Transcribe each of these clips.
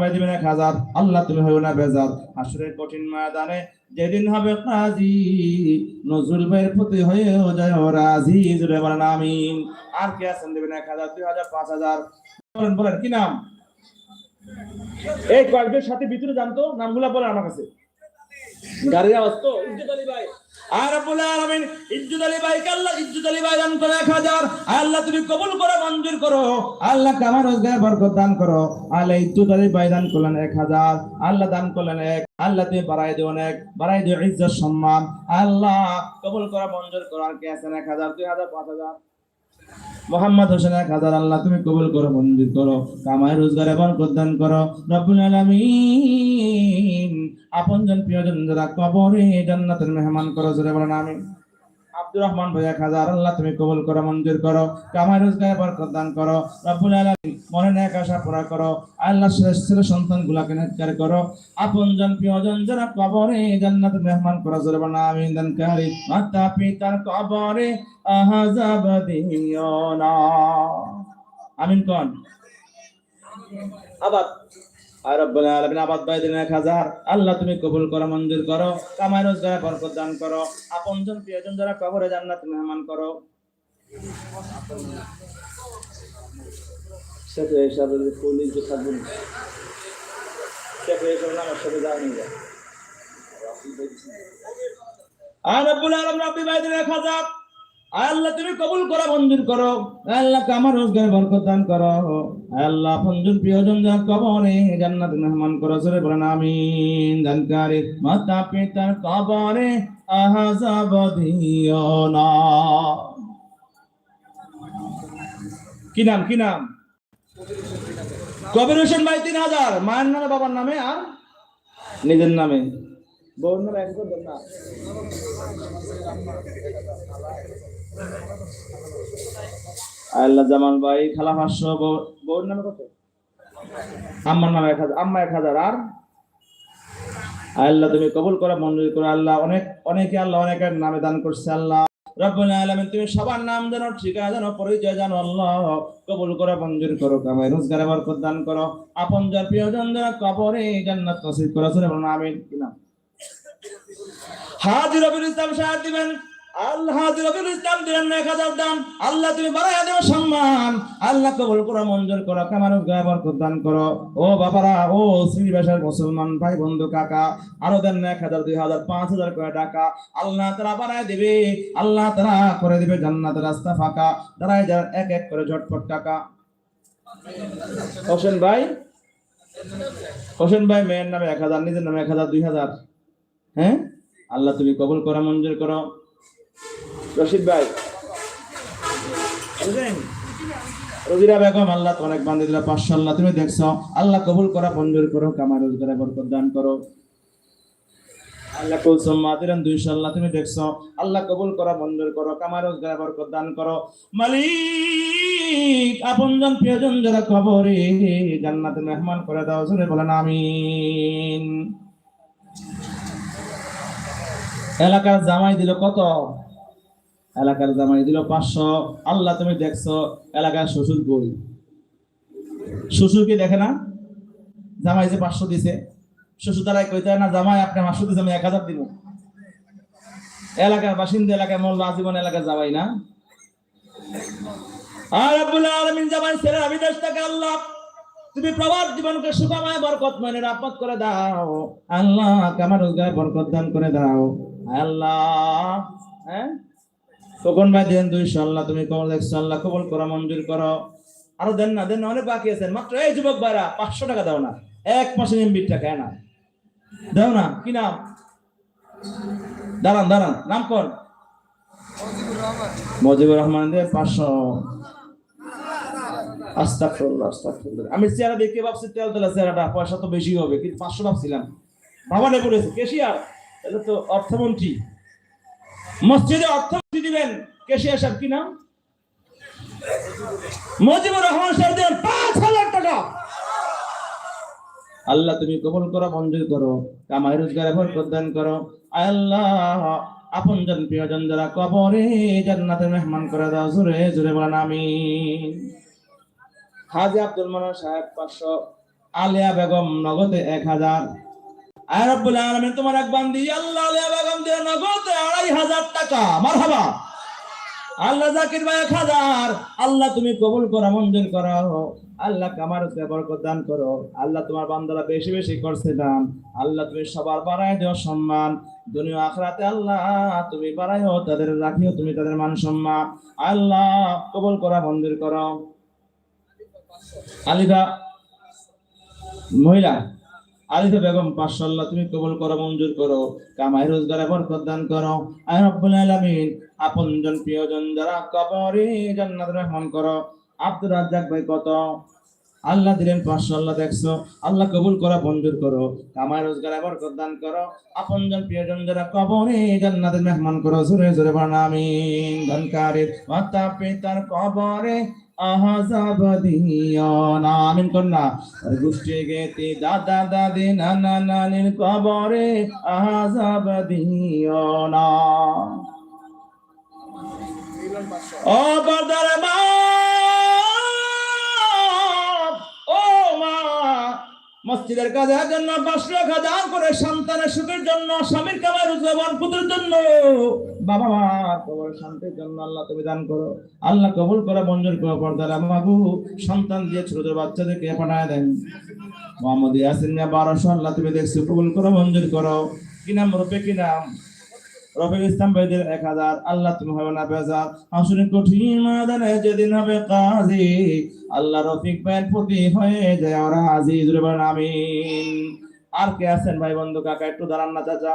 ভাই দিবেন এক হাজার আল্লাহ তুমি হইও না বেজার। আসরের কঠিন ময়দানে যেদিন হবে নজরুল ভাইয়ের প্রতি যায় রাজি জুড়ে বলেন আমিন। আর কে আছেন দুই হাজার, পাঁচ হাজার। বলেন বলেন, কি নাম? এই কয়েকজন সাথে ভিতরে জানতো নামগুলা বলে আমার কাছে। আল্লাহ কবুল করো, মঞ্জুর করো। আল্লাহ কামার রোজগার দান করো। আল্লাহ ইজ্জত আলী ভাই দান করলেন এক হাজার। আল্লাহ দান করলেন এক। আল্লাহ তুমি বাড়াই দিও অনেক। বাড়াই দিও ইজ্জত, সম্মান। আল্লাহ কবুল করো, মঞ্জুর করো। আর কে আছেন? এক হাজার, দুই হাজার, পাঁচ হাজার। মোহাম্মদ হোসেন কাজার আল্লাহ, তুমি কবুল করো মঞ্জুর করো কামায় রোজগার এবং প্রদান করো। রব্বুল আলামিন, আপনজন প্রিয়জন যারা কবরে জান্নাতের মেহমান করো, জোরে বলেন, আমিন। আব্দুর রহমান ভাই, এক হাজার। আল্লাহ তুমি কবুল করো, মঞ্জুর করো, কামাই রোজগার বরকত দান করো, রব্বুল আলামিন মনে এক আশা পুরা করো আল্লাহ শ্রেষ্ঠ সন্তান গুলাকে নেতকার করো। আপনজন প্রিয়জন যারা কবরে জান্নাতের মেহমান করো জোরে বলেন, আমিন, দানকারী। মাতা পিতার কবরে আহাজাব দিও না। আমিন কোন। আবার। আর রব্বুল আলামিন, আবাদ ভাই দিলেন এক হাজার। আল্লাহ তুমি কবুল করো, মঞ্জুর করো, কামাই রোজগার বরকত দান করো। আপনজন প্রিয়জন যারা কবরে জান্নাত মেহমান করো। সাথে হিসাবে ফুলি যে থাকবেন সাথে হিসাবে নামের সাথে যাওয়া যায় আর রব্বুল রব্বি ভাই দিলেন এক আল্লাহ, তুমি কবুল করো মঞ্জুর করো। আল্লাহ কামার রোজগার বরকত দান করো। আল্লাহ পঞ্জন প্রিয়জন যা কবরে জান্নাত মেহমান করো। সরে বলেন, আমিন। দানকারী মাতা পিতার কবরে আহাজাব দিও না। কি নাম কি নাম? কবির হোসেন ভাই, তিন হাজার। মায়ের নামে, বাবার নামে, আর নিজের নামে। বউর নামে এক না। আল্লাহ জামাল ভাই, খালা পাঁচশো বউর নামে কত? আম্মার নামে এক হাজার, আম্মা এক হাজার, আর? আল্লাহ তুমি কবুল করো, মঞ্জুর করো, আল্লাহ অনেক, অনেকে আল্লাহ অনেকের নামে দান করছে, আল্লাহ তুমি সবার নাম জানো, ঠিকানা জানো, পরিচয় জানো, আল্লাহ কবুল করো, মঞ্জুর করো, কামাই, রোজগারে, বরকত দান করো আপন যার প্রিয়জন যারা কবরে জান্নাত নসিব করো সরে আমিন, কি নাম? হাজির রবিউল ইসলাম সাহেব দিবেন। আল্লাহ এক হাজার আল্লাহ তুমি সম্মান। আল্লাহ কবুল করো করো করো। ও ও মুসলমান ভাই, বন্ধু, কাকা এক হাজার, দুই হাজার, পাঁচ হাজার করে টাকা। আল্লাহ তারা দিবে। আল্লাহ তারা করে দিবে জান্নাতের রাস্তা ফাঁকা। তারা এক এক করে ঝটপট টাকা। হোসেন ভাই? হোসেন ভাই, মেয়ের নামে এক হাজার, নিজের নামে এক হাজার, দুই হাজার। হ্যাঁ? আল্লাহ তুমি কবুল করো, মঞ্জুর করো। রশিদ ভাই? রবিরা বেগম আল্লাহ অনেক বান্ধে দিলা পাঁচশো আল্লাহ তুমি দেখছ আল্লাহ কবুল করা মঞ্জুর করো কামার রোজগারে বরকত দান করো। আল্লাহ কুলসুম মাদিরান দুইশো আল্লাহ তুমি দেখছ আল্লাহ কবুল করা মঞ্জুর করো কামার রোজগারে বরকত দান করো। মালিক আপনজন প্রিয়জন যারা কবরে জান্নাতে মেহমান করে দাও শুনে বলেন আমিন। এলাকার জামাই দিল কত? এলাকার জামাই দিল পাঁচশো। আল্লাহ তুমি দেখছ, এলাকার শ্বশুর বই শ্বশুর কি দেখে না? জামাই যে পাঁচশো দিছে। শ্বশুর দ্বারাই কইতে না জামাই, আপনি পাঁচশো দিছে, আমি এক হাজার দিব। এলাকার বাসিন্দা এলাকায় মোল্লা, আজীবন এলাকার জামাই না? আল্লাহ তখন ভাই দেন দুইশো আল্লাহ তুমি কবল দেখছ আল্লাহ কবল করো, মঞ্জুর করো। আরও দেন না দেন না, অনেক বাকি আছেন মাত্র এই যুবক ভাইরা পাঁচশো টাকা দাও না। এক মাসের এমবির টাকা না? দাও না, কি নাম? দাঁড়ান দাঁড়ান, নাম কর। মজিবুর রহমান দে, পাঁচশো। আস্তাগফিরুল্লাহ আস্তাগফিরুল্লাহ। আমি চেহারা দেখে ভাবছি তেল তেলা চেহারাটা, পয়সা তো বেশি হবে, কিন্তু পাঁচশো ভাবছিলাম। ভাবানে পড়েছে কেশিয়ার, এটা তো অর্থমন্ত্রী। মসজিদে অর্থমন্ত্রী দিবেন। কেশিয়ার সাহেব কি নাম? মজিবুর রহমান সাহেব দিবেন পাঁচ হাজার টাকা। আল্লাহ, তুমি কবুল করো, মঞ্জুর করো, কামাই রোজগারে বরকত দান করো। আল্লাহ, আপনজন প্রিয়জন যারা কবরে জান্নাতে মেহমান করে দাও, জোরে জোরে বলেন, আমিন। হাজি আব্দুল মান্নান সাহেব পাঁচশো আলিয়া বেগম নগদে এক হাজার। আর রব্বুল আলামিন, তোমার এক বান্দি, আল্লাহ বেগম দিয়ে নগদে আড়াই হাজার টাকা। মারহাবা। আল্লাহ জাকির ভাই এক হাজার। আল্লাহ তুমি কবুল করা, মঞ্জুর করো। আল্লাহ কামার বরকত দান করো। আল্লাহ তোমার বান্দারা বেশি বেশি করছে দান। আল্লাহ তুমি সবার বাড়ায় দিও সম্মান। দুনিয়া আখরাতে আল্লাহ তুমি বাড়াইও তাদের রাখিও তুমি তাদের মান সম্মান। আল্লাহ কবুল করা, মঞ্জুর করো। আলিদা, মহিলা আলিদা বেগম পাশাল্লাহ তুমি কবুল করো, মঞ্জুর করো, কামাই, রোজগারে, বরকত দান করো। আয় রব্বুল আলামিন আপনজন, প্রিয়জন যারা কবরে জান্নাত রহমান করো। আব্দুর রাজ্জাক ভাই কত? আল্লাহ দিলেন পাঁচশো, আল্লাহ দেখছ আল্লাহ কবুল করো, মঞ্জুর করো। কামাই, রোজগারে বরকত দান করো। আপনজন প্রিয়জন যারা কবরে জান্নাতের মেহমান করো। জোরে জোরে বানা আমিন। ধনকারীর মাতা পিতার কবরে আহাজাব না। আমিন কন্যা। গোষ্ঠী গেতে, দাদা, দাদি, নানা, নানির কবরে আহাজাব না। ও বর্দার মা মসজিদের কাজের জন্য পাঁচ লাখ দান করে সন্তানের সুখের জন্য, স্বামীর কামার রোজগার পুত্রের জন্য। বাবা মা কবর শান্তির জন্য আল্লাহ তুমি দান করো। আল্লাহ কবুল করে, মঞ্জুর করো, পর্দার বাবু সন্তান দিয়ে ছোট ছোট বাচ্চাদেরকে পাঠায় দেন। মোহাম্মদ ইয়াসিন বারোশো, আল্লাহ তুমি দেখছি কবুল করো, মঞ্জুর করো। কি নাম রূপে, কি নাম? রফিক ইসলাম ভাইদের এক হাজার, আল্লাহ তুমি হবে না বেজার। আসলে কঠিন ময়দানে যেদিন হবে কাজী, আল্লাহ রফিক ভাইয়ের প্রতি হয়ে যায় ওরা আজিজ আমিন। আর কে আছেন ভাই বন্ধু কাকা, একটু দাঁড়ান না চাচা।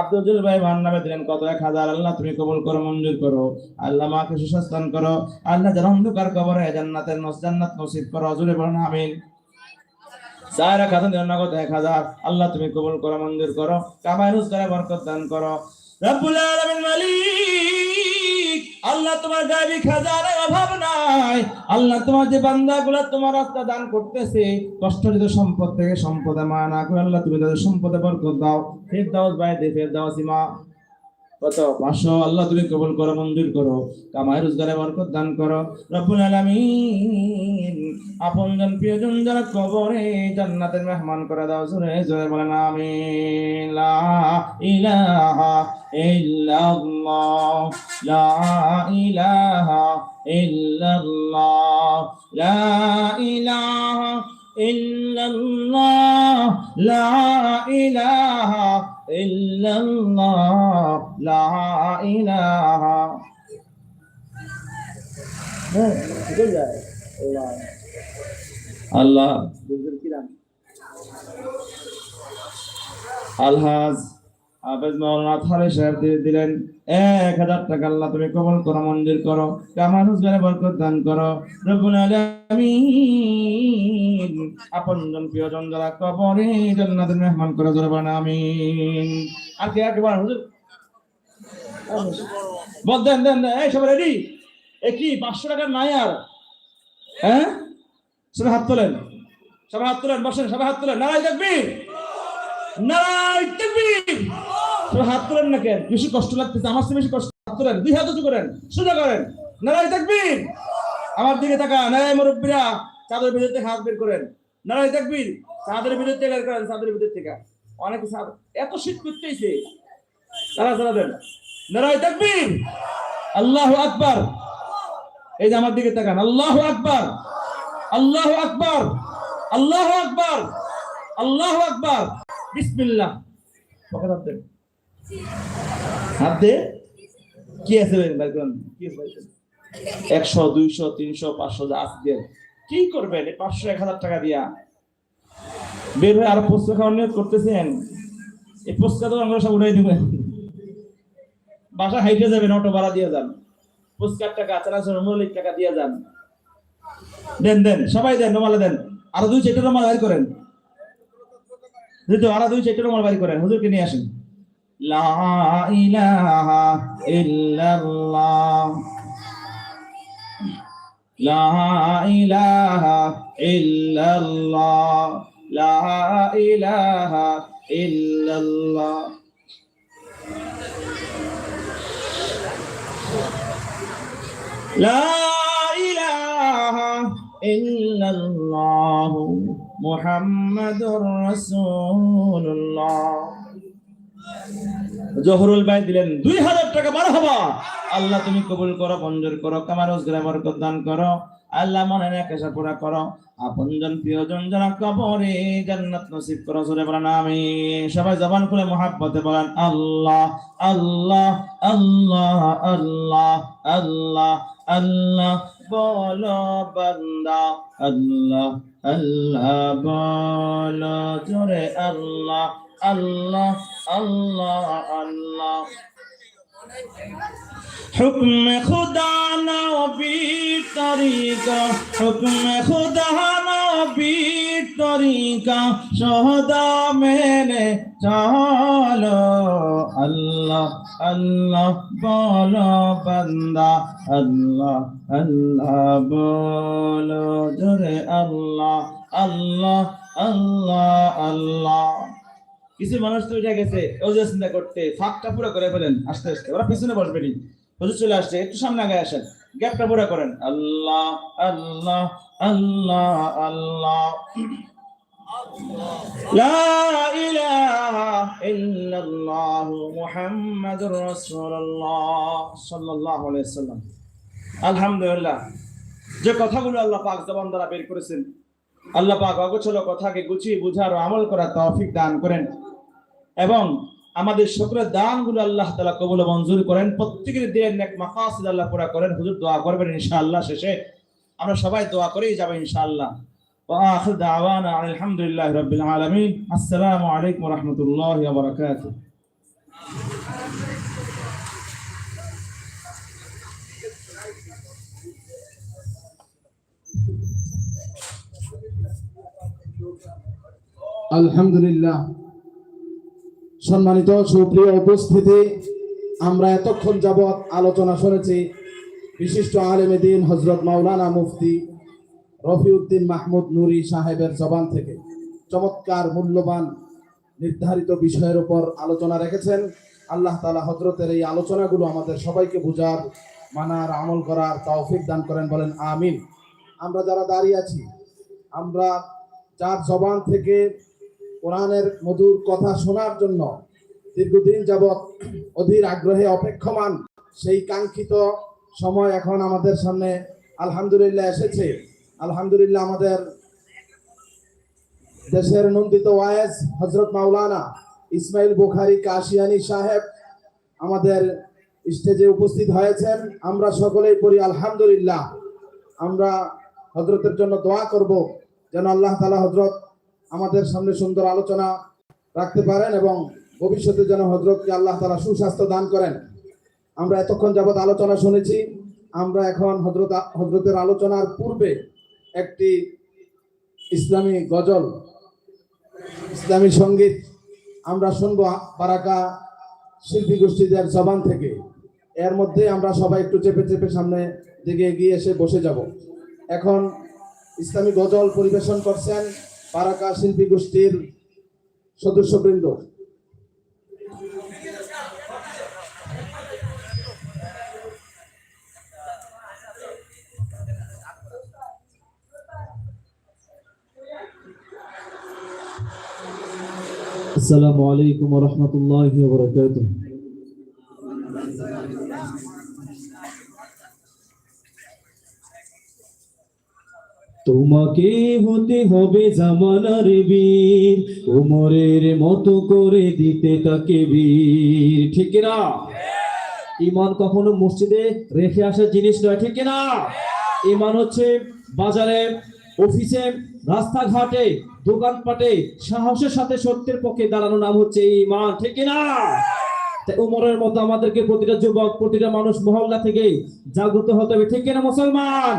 আব্দুল ভাই ভান নামে দিলেন কত? এক হাজার। আল্লাহ তুমি কবুল করো, মঞ্জুর করো। আল্লাহ মাকে সুস্থান করো। আল্লাহ যারা অন্ধকার কবরে জান্নাতের জান্নাত নসিব করো, জুড়ে বলেন আমিন। চার এক হাজার নগদ এক হাজার। আল্লাহ তুমি কবুল করো, মঞ্জুর করো কামাই রোজগারে বরকত দান করো। রব্বুল আলামিন মালিক, আল্লাহ তোমার গায়বী খাজানায় অভাব নাই। আল্লাহ তোমার যে বান্দাগুলো তোমার রাস্তা দান করতেছে কষ্টরিত সম্পদ থেকে সম্পদে মা না করে আল্লাহ তুমি তাদের সম্পদে বরকত দাও। ফের দাও বাই দে ফের দাও সীমা কত? পাঁচশো। আল্লাহ তুমি কবুল করো, মঞ্জুর করো। কামাই রোজগারে বরকত দান করো। রব্বুল আলামিন আপনজন প্রিয়জন যারা কবরে জান্নাতের মেহমান করে দাও, জোরে জোরে বলেন, আমিন। লা ইলাহা ইল্লাল্লাহ, লা ইলাহা ইল্লাল্লাহ, লা ইলাহা ইল্লাল্লাহ, লা ইলাহা ইলাহা। হ্যাঁ ঠিক যায়। আল্লাহ। আলহাজ। হাফেজ মাওলানা থারে সাহেব দিলেন, এক হাজার টাকা আল্লাহ তুমি কবল করো, মঞ্জুর করো। রোজগারে বরকত দান করো। রব্বুল প্রিয়জন যারা কবরে মেহমান করে জোরে বানা আমিন। আর কে একবার হুজুর? বল, দেন দেন। এই সব রেডি এ কি, পাঁচশো টাকার নাই আর? হ্যাঁ? সবাই হাত তোলেন। সবাই হাত তোলেন, বসেন, সবাই হাত তোলেন। নারাই দেখবি নারাই দেখবি সবাই হাত তোলেন না কেন? বেশি কষ্ট লাগতেছে, আমার বেশি কষ্ট হাত তোলেন, দুই হাত উঁচু করেন, সোজা করেন। নারাই দেখবি আমার দিকে তাকা নারাই মুরব্বীরা, চাঁদের ভিতর থেকে হাত বের করেন। নারায় দেখবি চাঁদের ভিতর থেকে করেন, চাঁদের ভিতর থেকে। অনেকে এত শীত করতেইছে তারা তারা দেন। নারাই দেখবি আল্লাহ আকবার! এই যে আমার দিকে তাকান। আল্লাহ আকবার! আল্লাহ আকবার! আল্লাহ আকবার! আল্লাহ আকবার! বিসমিল্লাহ! পকেট হাত দেন। হাত দে। কি আছে ভাই? করেন। কি আছে করেন? একশো, দুইশো, তিনশো, পাঁচশো যা আছে কি করবেন? পাঁচশো, এক হাজার টাকা দিয়া। বের হয়ে আরও পুস্তক খাওয়ার নিয়োগ করতেছেন? এই পুস্তক তো আমরা সব উঠাই দিবেন। বাসা হাইটে যাবেন, অটো ভাড়া দিয়ে যান। পুস্কার টাকা চালাচল মৌলিক টাকা দিয়ে যান। দেন দেন, সবাই দেন, রুমালে দেন। আরও দুই চারটে রুমাল বাড়ি করেন। দিত আরও দুই চারটে রুমাল বাড়ি করেন। হুজুরকে নিয়ে আসেন। লা ইলাহা ইল্লাল্লাহ। লা ইলাহা ইল্লাল্লাহ লা ইলাহা ইল্লাল্লাহ لا إله إلا الله মুহাম্মাদুর রাসূলুল্লাহ জহরুল ভাই দিলেন, দুই হাজার টাকা বারো হবা। আল্লাহ তুমি কবুল করো, মঞ্জুর করো কামার রোজগার বরকত দান করো। আল্লাহ মনে নেকেশা পুরা করো। আপনজন প্রিয়জন যারা কবরে জান্নাত নসিব করো, জোরে বলেন আমি সবাই জবান খুলে মোহাব্বতে বলেন, আল্লাহ আল্লাহ আল্লাহ আল্লাহ আল্লাহ আল্লাহ। বলো বান্দা, আল্লাহ আল্লাহ, বলো, জোরে আল্লাহ আল্লাহ। আল্লাহ আল্লাহ حکم خدا نبی طریقہ حکم خدا نبی طریقہ شہدا میرے چالو اللہ اللہ بولو بندہ اللہ اللہ بولو جرے اللہ اللہ اللہ اللہ কিছু মানুষ তো উঠে গেছে ওজু চিন্তা করতে ফাঁকটা পুরো করে ফেলেন আস্তে আস্তে ওরা পিছনে বসবে নি হুজুর চলে আসছে একটু সামনে আগে আসেন গ্যাপটা পুরো করেন আল্লাহ আল্লাহ আল্লাহ আল্লাহ لا إله إلا الله محمد رسول الله صلى الله عليه وسلم আলহামদুলিল্লাহ যে কথাগুলো আল্লাহ পাক জবান দ্বারা বের করেছেন আল্লাহ পাক অগোছল কথাকে গুছিয়ে বুঝার ও আমল করার তৌফিক দান করেন এবং আমাদের সকলের দানগুলো আল্লাহ তাআলা কবুল ও মঞ্জুর করেন প্রত্যেকের দিনের নেক মাকাসিদ আল্লাহ পুরা করেন হুজুর দোয়া করবেন ইনশাআল্লাহ শেষে আমরা সবাই দোয়া করেই যাব ইনশাআল্লাহ وآخر دعوانا عن الحمد لله رب العالمين السلام عليكم ورحمة الله وبركاته আলহামদুলিল্লাহ সম্মানিত সুপ্রিয় উপস্থিতি, আমরা এতক্ষণ যাবৎ আলোচনা শুনেছি বিশিষ্ট আলেমে দিন হজরত মাওলানা মুফতি রফিউদ্দিন মাহমুদ নুরি সাহেবের জবান থেকে চমৎকার মূল্যবান নির্ধারিত বিষয়ের উপর আলোচনা রেখেছেন। আল্লাহ তালা হজরতের এই আলোচনাগুলো আমাদের সবাইকে বুঝার, মানার, আমল করার তৌফিক দান করেন, বলেন আমিন। আমরা যারা দাঁড়িয়ে আছি, আমরা যার জবান থেকে কোরআনের মধুর কথা শোনার জন্য দীর্ঘদিন যাবৎ অধীর আগ্রহে অপেক্ষমান, সেই কাঙ্ক্ষিত সময় এখন আমাদের সামনে আলহামদুলিল্লাহ এসেছে। আলহামদুলিল্লাহ আমাদের দেশের নন্দিত ওয়াইজ হজরত মাওলানা ইসমাইল বুখারি কাশিয়ানি সাহেব আমাদের স্টেজে উপস্থিত হয়েছেন। আমরা সকলেই পড়ি আলহামদুলিল্লাহ। আমরা হজরতের জন্য দোয়া করব, যেন আল্লাহ তালা হজরত আমাদের সামনে সুন্দর আলোচনা রাখতে পারেন এবং ভবিষ্যতে যেন হজরতকে আল্লাহ তালা সুস্বাস্থ্য দান করেন। আমরা এতক্ষণ যাবৎ আলোচনা শুনেছি, আমরা এখন হজরত হজরতের আলোচনার পূর্বে একটি ইসলামী গজল, ইসলামী সংগীত আমরা শুনব বারাকা শিল্পী গোষ্ঠীদের জবান থেকে। এর মধ্যে আমরা সবাই একটু চেপে চেপে সামনে দিকে এগিয়ে এসে বসে যাব। এখন ইসলামী গজল পরিবেশন করছেন para kasilpi gustir sodusobrindo. Okay. Assalamualaikum warahmatullahi wabarakatuh. তোমাকে হতে হবে জামানার বীর উমরের মতো করে দিতে তাকে বীর। ঠিক না ইমান কখনো মসজিদে রেখে আসার জিনিস নয় ঠিক না ইমান হচ্ছে বাজারে অফিসে রাস্তাঘাটে দোকানপাটে সাহসের সাথে সত্যের পক্ষে দাঁড়ানো নাম হচ্ছে ইমান ঠিক না উমরের মতো আমাদেরকে প্রতিটা যুবক প্রতিটা মানুষ মহল্লা থেকে জাগ্রত হতে হবে ঠিক না মুসলমান?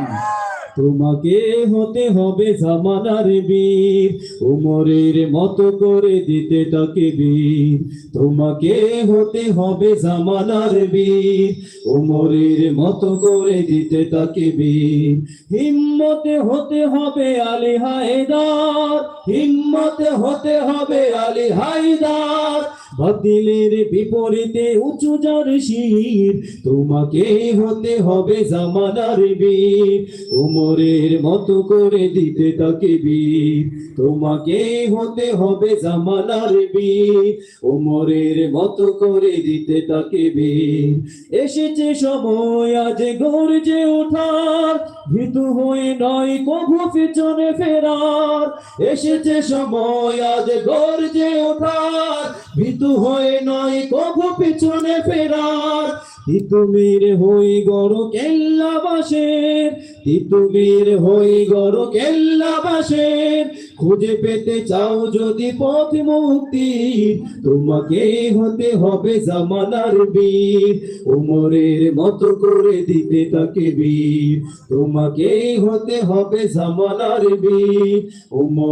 তোমাকে হতে হবে জামানার বীর, উমরের মতো করে দিতে তাকে বীর। তোমাকে হতে হবে জামানার বীর, উমরের মতো করে দিতে তাকে বীর। হিম্মতে হতে হবে আলী হায়দার, হিম্মতে হতে হবে আলী হায়দার বাতিলের বিপরীতে উঁচু যার শির, তোমাকে হতে হবে জামানার বীর। উমরের মতো করে দিতে তাকে বীর, তোমাকে হতে হবে জামানার বীর। উমরের মতো করে দিতে তাকে বীর। এসেছে সময়, আজ গর্জে ওঠার, ভীতু হয়ে নয় কভু পিছনে ফেরার। এসেছে সময়, আজ গর্জে ওঠার, ভীতু হয়ে নয় কভু পিছনে ফেরার। তিতুমির হই গড় কেল্লা বাসের তিতুমির হই গড় কেল্লা বাসের খুঁজে পেতে চাও যদি পথ মুক্তি তোমাকে হতে হবে জামানার বীর। উমরের মতো করে দিতে তাকে বীর তোমাকে হতে হবে জামানার বীর। উমর